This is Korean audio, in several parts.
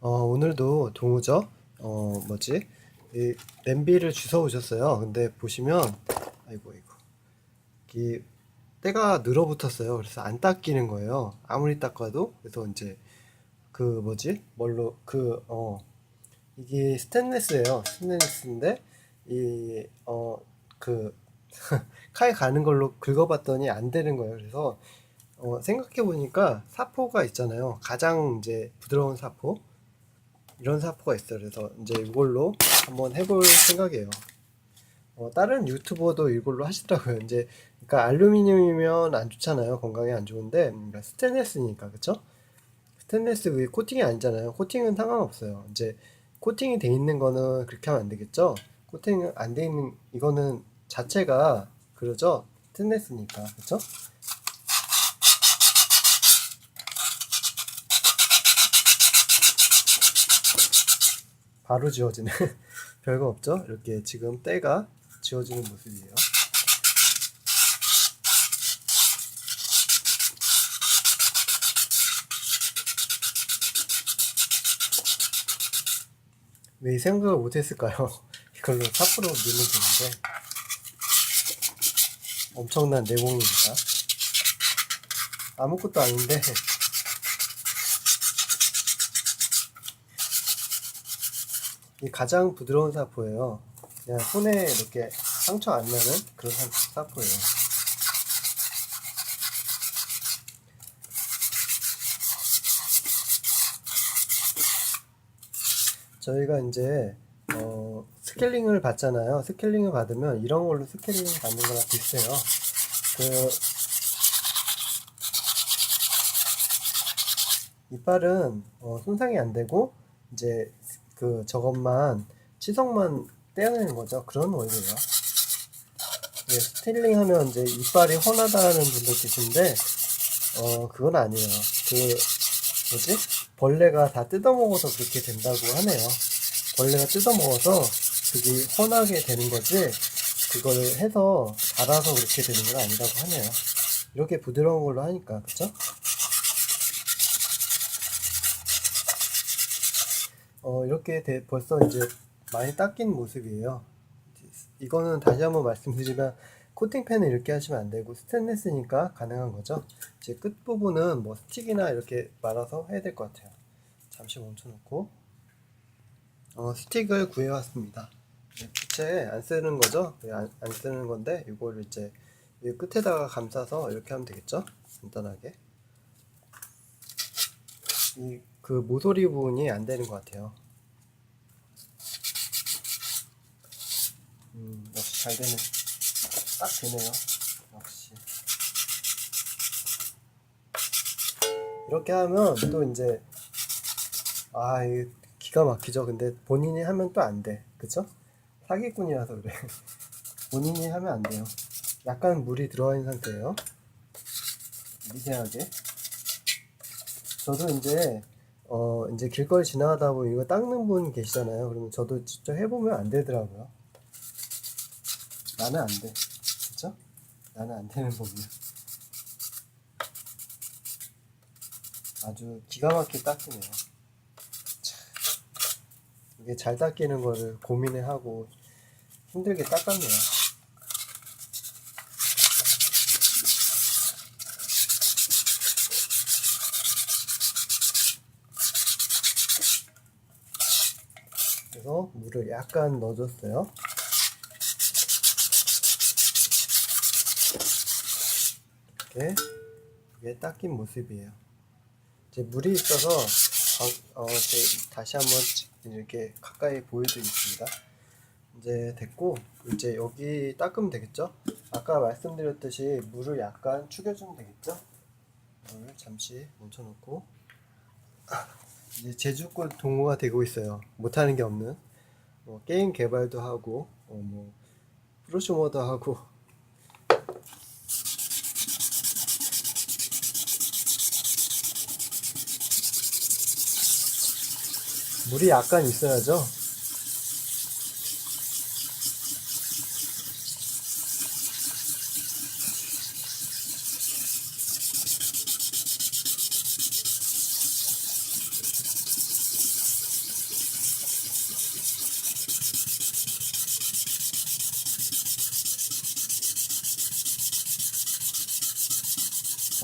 어, 오늘도 동우죠? 어, 뭐지? 이 냄비를 주워 오셨어요. 근데 보시면, 아이고, 아이고. 이 때가 늘어붙었어요. 그래서 안 닦이는 거예요. 아무리 닦아도. 그래서 이제, 그 뭐지? 뭘로, 그, 어, 이게 스테인리스예요. 스테인리스인데, 이, 어, 그, 칼 가는 걸로 긁어봤더니 안 되는 거예요. 그래서, 어, 생각해보니까 사포가 있잖아요. 가장 이제 부드러운 사포. 이런 사포가 있어요. 그래서 이제 이걸로 한번 해볼 생각이에요. 어, 다른 유튜버도 이걸로 하시더라고요. 이제 그러니까 알루미늄이면 안 좋잖아요. 건강에 안 좋은데 음, 그러니까 스테인레스니까 그쵸? 스테인레스 위에 코팅이 아니잖아요. 코팅은 상관없어요. 이제 코팅이 돼 있는 거는 그렇게 하면 안 되겠죠? 코팅 안돼 있는 이거는 자체가 그러죠? 스테인레스니까 그쵸? 바로 지워지는 별거 없죠? 이렇게 지금 때가 지워지는 모습이에요. 왜 이 생각을 못했을까요? 이걸로 사포로 밀면 되는데 엄청난 내공입니다. 아무것도 아닌데 이 가장 부드러운 사포예요. 그냥 손에 이렇게 상처 안 나는 그런 사- 사포예요. 저희가 이제 어, 스케일링을 받잖아요. 스케일링을 받으면 이런 걸로 스케일링 받는 거랑 비슷해요. 그 이빨은 어, 손상이 안 되고 이제 그 저것만 치석만 떼어내는 거죠. 그런 원리예요. 예, 스틸링 하면 이제 이빨이 훤하다는 분도 계신데 어 그건 아니에요. 그 뭐지? 벌레가 다 뜯어먹어서 그렇게 된다고 하네요. 벌레가 뜯어먹어서 그게 훤하게 되는 거지 그걸 해서 달아서 그렇게 되는 건 아니라고 하네요. 이렇게 부드러운 걸로 하니까 그쵸? 어, 이렇게 돼- 벌써 이제 많이 닦인 모습이에요. 이거는 다시 한번 말씀드리면 코팅펜은 이렇게 하시면 안 되고 스테인레스니까 가능한 거죠. 이제 끝 부분은 뭐 스틱이나 이렇게 말아서 해야 될 것 같아요. 잠시 멈춰놓고 어, 스틱을 구해왔습니다. 네, 부채 안 쓰는 거죠? 네, 안, 안 쓰는 건데 이걸 이제 이 끝에다가 감싸서 이렇게 하면 되겠죠? 간단하게 이 그 모서리 부분이 안 되는 것 같아요. 음, 역시 잘 되네. 딱 되네요. 역시. 이렇게 하면 또 이제, 아, 이 기가 막히죠. 근데 본인이 하면 또 안 돼. 그쵸? 사기꾼이라서 그래. 본인이 하면 안 돼요. 약간 물이 들어가 있는 상태예요. 미세하게. 저도 이제 어 이제 길거리 지나가다 보면 이거 닦는 분 계시잖아요. 그러면 저도 직접 해보면 안 되더라고요. 나는 안 돼. 그쵸? 나는 안 되는 법이야. 아주 기가 막히게 닦이네요. 참, 이게 잘 닦이는 거를 고민을 하고 힘들게 닦았네요. 그래서 물을 약간 넣어줬어요. 이렇게 이게 닦인 모습이에요. 이제 물이 있어서 어, 다시 한번 이렇게 가까이 보여드리겠습니다. 이제 됐고 이제 여기 닦으면 되겠죠? 아까 말씀드렸듯이 물을 약간 축여주면 되겠죠? 물을 잠시 멈춰놓고 이제 제주권 동호가 되고 있어요. 못하는 게 없는 뭐 게임 개발도 하고 어, 뭐 프로슈머도 하고 물이 약간 있어야죠.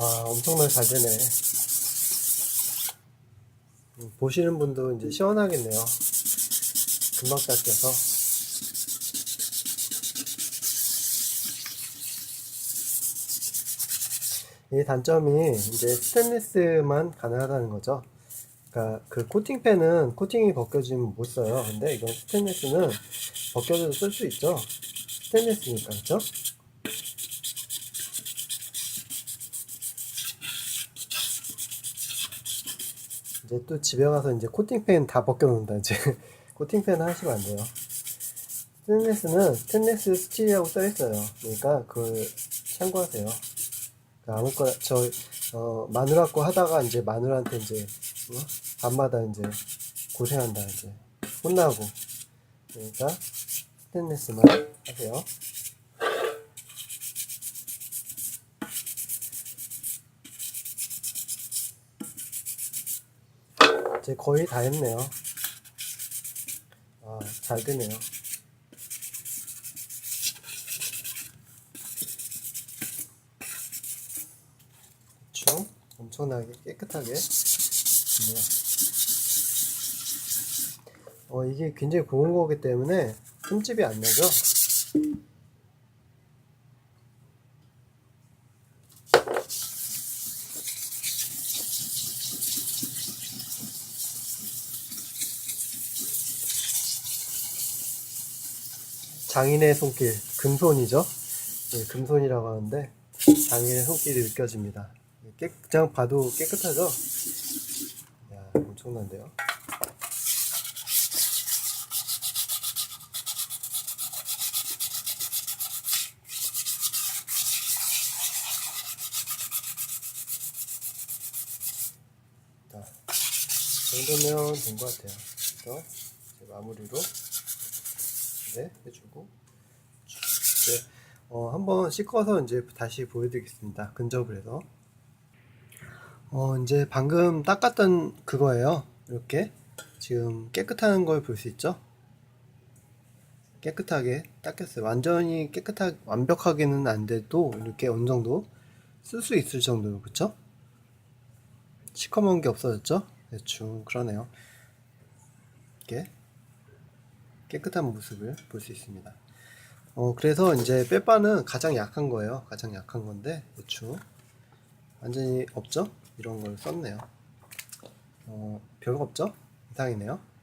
아, 엄청나게 잘 되네. 음, 보시는 분도 이제 시원하겠네요. 금방 닦여서. 이 단점이 이제 스테인리스만 가능하다는 거죠. 그러니까 그 코팅팬은 코팅이 벗겨지면 못 써요. 근데 이건 스테인리스는 벗겨져도 쓸 수 있죠. 스테인리스니까 그렇죠? 이제 또 집에 가서 이제 코팅팬 다 벗겨놓는다 이제 코팅팬 하시면 안 돼요. 스테인리스는 스테인리스 스틸이라고 써 있어요. 그러니까 그걸 참고하세요. 그러니까 아무거나 저 어, 마누라 거 하다가 이제 마누라한테 이제 어? 밤마다 이제 고생한다 이제 혼나고 그러니까 스테인리스만 하세요. 이제 거의 다 했네요. 아, 잘 되네요. 대충 엄청나게 깨끗하게 됐네요. 어, 이게 굉장히 고운 거기 때문에 흠집이 안 나죠? 장인의 손길, 금손이죠? 네, 금손이라고 하는데 장인의 손길이 느껴집니다. 깨, 그냥 봐도 깨끗하죠? 야, 엄청난데요? 정도면 된 것 같아요. 그래서 마무리로 네, 해주고 네, 어, 한번 씻어서 이제 다시 보여드리겠습니다. 근접을 해서 어, 이제 방금 닦았던 그거예요. 이렇게 지금 깨끗한 걸 볼 수 있죠? 깨끗하게 닦였어요. 완전히 깨끗하게 완벽하게는 안 돼도 이렇게 어느 정도 쓸 수 있을 정도로 그쵸? 시커먼 게 없어졌죠? 대충 그러네요. 이렇게 깨끗한 모습을 볼 수 있습니다. 어, 그래서 이제 빼바는 가장 약한 거예요. 가장 약한 건데, 대충. 완전히 없죠? 이런 걸 썼네요. 어, 별거 없죠? 이상이네요. 끝.